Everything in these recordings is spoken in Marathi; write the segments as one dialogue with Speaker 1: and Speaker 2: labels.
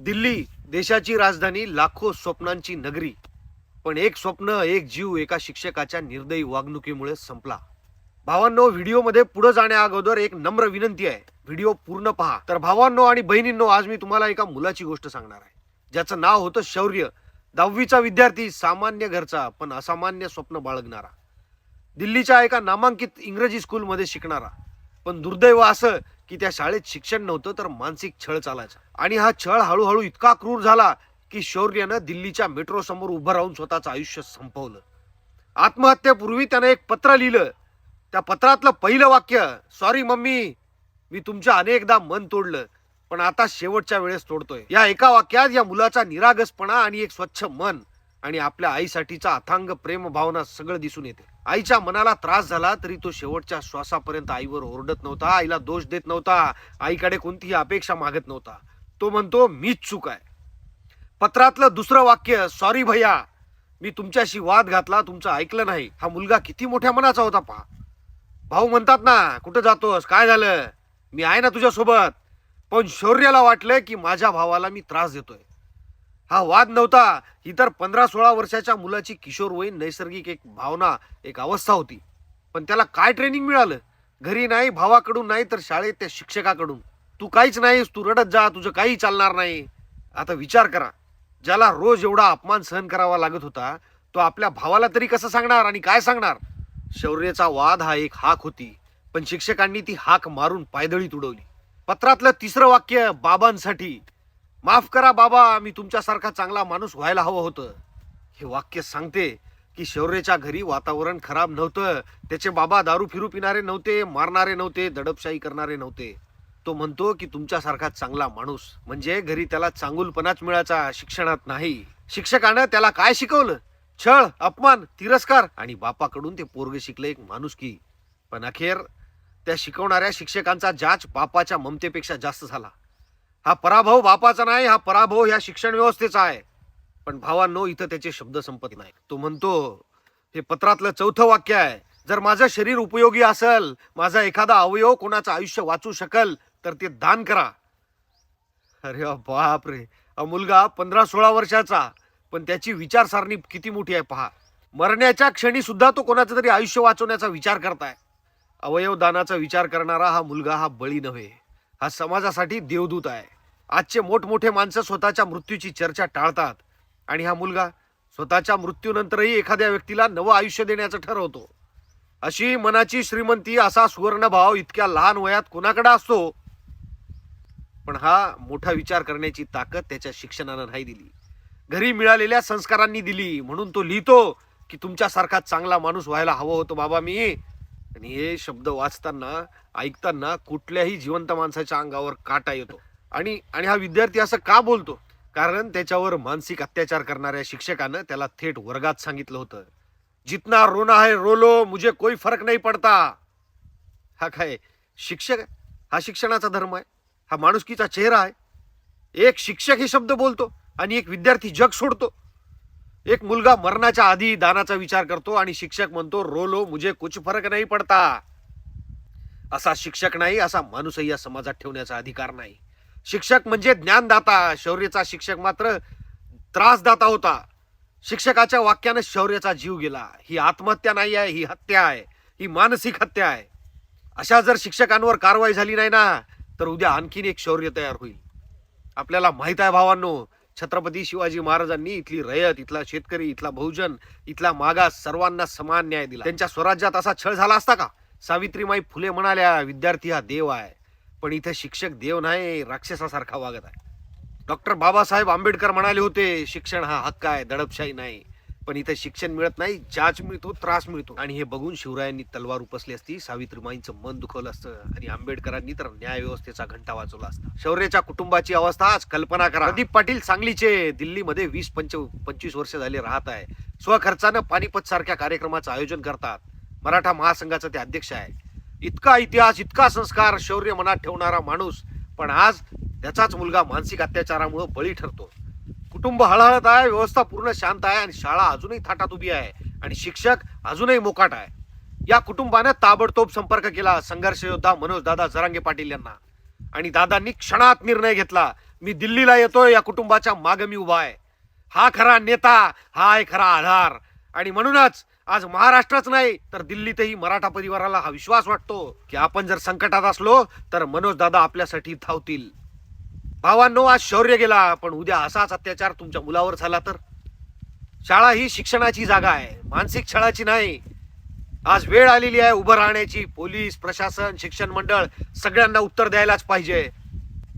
Speaker 1: दिल्ली देशाची राजधानी लाखो स्वप्नांची नगरी. पण एक स्वप्न एक जीव एका शिक्षकाच्या निर्दयी वागणुकीमुळे संपला. भावांनो व्हिडिओमध्ये पुढे जाण्या अगोदर एक नम्र विनंती आहे. व्हिडिओ पूर्ण पहा. तर भावांनो आणि बहिणींनो आज मी तुम्हाला एका मुलाची गोष्ट सांगणार आहे. ज्याचं नाव होतं शौर्य. दहावीचा विद्यार्थी सामान्य घरचा पण असामान्य स्वप्न बाळगणारा. दिल्लीच्या एका नामांकित इंग्रजी स्कूलमध्ये शिकणारा. पण दुर्दैव असं की त्या शाळेत शिक्षण नव्हतं तर मानसिक छळ चालायचा. आणि हा छळ हळूहळू इतका क्रूर झाला की शौर्यानं दिल्लीच्या मेट्रो समोर उभं राहून स्वतःचं आयुष्य संपवलं. आत्महत्येपूर्वी त्यानं एक पत्र लिहिलं. त्या पत्रातलं पहिलं वाक्य सॉरी मम्मी मी तुमच्या अनेकदा मन तोडलं पण आता शेवटच्या वेळेस तोडतोय. या एका वाक्यात या मुलाचा निरागसपणा आणि एक स्वच्छ मन आणि आपल्या आईसाठीचा अथांग प्रेम भावना सगळं दिसून येते. आईच्या मनाला त्रास झाला तरी तो शेवटच्या श्वासापर्यंत आईवर ओरडत नव्हता आईला दोष देत नव्हता आईकडे कोणतीही अपेक्षा मागत नव्हता. तो म्हणतो मीच चूक आहे. पत्रातलं दुसरं वाक्य सॉरी भैया मी तुमच्याशी वाद घातला तुमचं ऐकलं नाही. हा मुलगा किती मोठ्या मनाचा होता पहा. भाऊ म्हणतात ना कुठं जातोस? काय झालं? मी आहे ना तुझ्यासोबत. पण शौर्याला वाटलं की माझ्या भावाला मी त्रास देतोय. हा वाद नव्हता. ही तर पंधरा सोळा वर्षाच्या मुलाची किशोरवयीन नैसर्गिक एक भावना एक अवस्था होती. पण त्याला काय ट्रेनिंग मिळालं? घरी नाही भावाकडून नाही तर शाळेत त्या शिक्षकाकडून. तू काहीच नाहीस तू रडत जा तुझं काही चालणार नाही. आता विचार करा. ज्याला रोज एवढा अपमान सहन करावा लागत होता तो आपल्या भावाला तरी कसं सांगणार आणि काय सांगणार? शौर्याचा वाद हा एक हाक होती पण शिक्षकांनी ती हाक मारून पायदळी तुडवली. पत्रातलं तिसरं वाक्य बाबांसाठी. माफ करा बाबा मी तुमच्यासारखा चांगला माणूस व्हायला हवं होतं. हे वाक्य सांगते की शौर्यच्या घरी वातावरण खराब नव्हतं. त्याचे बाबा दारू फिरू पिणारे नव्हते मारणारे नव्हते दडपशाही करणारे नव्हते. तो म्हणतो की तुमच्यासारखा चांगला माणूस म्हणजे घरी त्याला चांगुलपणाच मिळायचा शिक्षणात नाही. शिक्षकानं त्याला काय शिकवलं? छळ अपमान तिरस्कार आणि बापाकडून ते पोरग शिकले एक माणुसकी पण अखेर त्या शिकवणाऱ्या शिक्षकांचा जाच बापाच्या ममतेपेक्षा जास्त झाला. हा पराभव बापाचा नाही हा पराभव ह्या शिक्षण व्यवस्थेचा आहे. पण भावांनो इथं त्याचे शब्द संपत नाही. तो म्हणतो हे पत्रातलं चौथं वाक्य आहे. जर माझं शरीर उपयोगी असेल माझा एखादा अवयव कोणाचं आयुष्य वाचू शकल तर ते दान करा. अरे बाप रे मुलगा पंधरा सोळा वर्षाचा पण त्याची विचारसारणी किती मोठी आहे पहा. मरण्याच्या क्षणी सुद्धा तो कोणाचं तरी आयुष्य वाचवण्याचा विचार करताय. अवयव दानाचा विचार करणारा हा मुलगा हा बळी नव्हे. हा समाजासाठी देवदूत आहे. आजचे मोठमोठे माणसं स्वतःच्या मृत्यूची चर्चा टाळतात आणि हा मुलगा स्वतःच्या मृत्यूनंतरही एखाद्या व्यक्तीला नवं आयुष्य देण्याचं ठरवतो. अशी मनाची श्रीमंती असा सुवर्णभाव इतक्या लहान वयात कोणाकडे असतो? पण हा मोठा विचार करण्याची ताकद त्याच्या शिक्षणानं नाही दिली. घरी मिळालेल्या संस्कारांनी दिली. म्हणून तो लिहितो की तुमच्यासारखा चांगला माणूस व्हायला हवं होतं बाबा मी. आणि हे शब्द वाचताना ऐकताना कुठल्याही जिवंत माणसाच्या अंगावर काटा येतो. आणि आणि हा विद्यार्थी असं का बोलतो? कारण त्याच्यावर मानसिक अत्याचार करणाऱ्या शिक्षकानं त्याला थेट वर्गात सांगितलं होतं. जितना रोना है रोलो मुझे कोई फरक नाही पडता. हा काय शिक्षक हा शिक्षणाचा धर्म आहे. हा माणुसकीचा चेहरा आहे. एक शिक्षक हे शब्द बोलतो आणि एक विद्यार्थी जग सोडतो. एक मुलगा मरणाच्या आधी दानाचा विचार करतो आणि शिक्षक म्हणतो रोलो मुझे कुछ फरक नाही पडता. असा शिक्षक नाही असा माणूसही या समाजात ठेवण्याचा अधिकार नाही. शिक्षक म्हणजे ज्ञानदाता. शौर्यचा शिक्षक मात्र त्रासदाता होता. शिक्षकाच्या वाक्यानं शौर्याचा जीव गेला. ही आत्महत्या नाही आहे ही हत्या आहे ही मानसिक हत्या आहे. अशा जर शिक्षकांवर कारवाई झाली नाही ना तर उद्या आणखीन एक शौर्य तयार होईल. आपल्याला माहीत आहे भावांनो छत्रपती शिवाजी महाराजांनी इथली रयत इथला शेतकरी इथला बहुजन इथला मागास सर्वांना समान न्याय दिला. त्यांच्या स्वराज्यात असा छळ झाला असता का? सावित्रीमाई फुले म्हणाल्या विद्यार्थी हा देव आहे पण इथे शिक्षक देव नाही राक्षसासारखा वागत आहे. डॉक्टर बाबासाहेब आंबेडकर म्हणाले होते शिक्षण हा हक्क आहे दडपशाही नाही. पण इथे शिक्षण मिळत नाही जाच मिळतो त्रास मिळतो. आणि हे बघून शिवरायांनी तलवार उपसली असती सावित्रीमाईंचं मन दुखवलं असतं आणि आंबेडकरांनी तर न्याय व्यवस्थेचा घंटा वाजवला असता. शौर्याच्या कुटुंबाची अवस्था आज कल्पना करा. प्रदीप पाटील सांगलीचे दिल्लीमध्ये वीस पंच पंचवीस वर्ष झाले राहत आहे. स्वखर्चानं पानिपत सारख्या कार्यक्रमाचं आयोजन करतात. मराठा महासंघाचा ते अध्यक्ष आहे. इतका इतिहास इतका संस्कार शौर्य मनात ठेवणारा माणूस पण आज त्याचाच मुलगा मानसिक अत्याचारामुळे बळी ठरतो कुटुंब हळहळत आहे व्यवस्था पूर्ण शांत आहे आणि शाळा अजूनही थाटात उभी आहे आणि शिक्षक अजूनही मोकाट आहे. या कुटुंबाने ताबडतोब संपर्क केला संघर्ष योद्धा मनोज दादा जरांगे पाटील यांना. आणि दादांनी क्षणात निर्णय घेतला मी दिल्लीला येतोय या कुटुंबाच्या मागे मी उभा आहे. हा खरा नेता हा आहे खरा आधार. आणि म्हणूनच आज महाराष्ट्रच नाही तर दिल्लीतही मराठा परिवाराला हा विश्वास वाटतो की आपण जर संकटात असलो तर मनोज दादा आपल्यासाठी धावतील. भावांनो आज शौर्य गेला पण उद्या असाच अत्याचार तुमच्या मुलावर झाला तर? शाळा ही शिक्षणाची जागा आहे मानसिक छळाची नाही. आज वेळ आलेली आहे उभं राहण्याची. पोलीस प्रशासन शिक्षण मंडळ सगळ्यांना उत्तर द्यायलाच पाहिजे.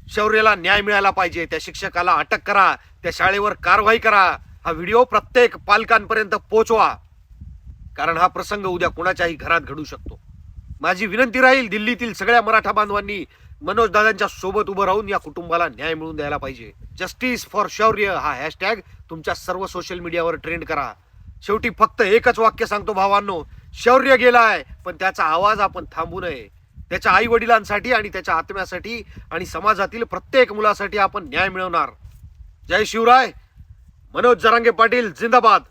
Speaker 1: शौर्याला न्याय मिळायला पाहिजे. त्या शिक्षकाला अटक करा. त्या शाळेवर कारवाई करा. हा व्हिडिओ प्रत्येक पालकांपर्यंत पोचवा. कारण हा प्रसंग उद्या कोणाच्याही घरात घडू शकतो. माझी विनंती राहील दिल्लीतील सगळ्या मराठा बांधवांनी मनोज दादांच्या सोबत उभं राहून या कुटुंबाला न्याय मिळवून द्यायला पाहिजे. जस्टिस फॉर शौर्य हा हॅशटॅग तुमच्या सर्व सोशल मीडियावर ट्रेंड करा. शेवटी फक्त एकच वाक्य सांगतो भावांनो शौर्य गेलाय पण त्याचा आवाज आपण थांबू नये. त्याच्या आई वडिलांसाठी आणि त्याच्या आत्म्यासाठी आणि समाजातील प्रत्येक मुलासाठी आपण न्याय मिळवणार. जय शिवराय. मनोज जरांगे पाटील जिंदाबाद.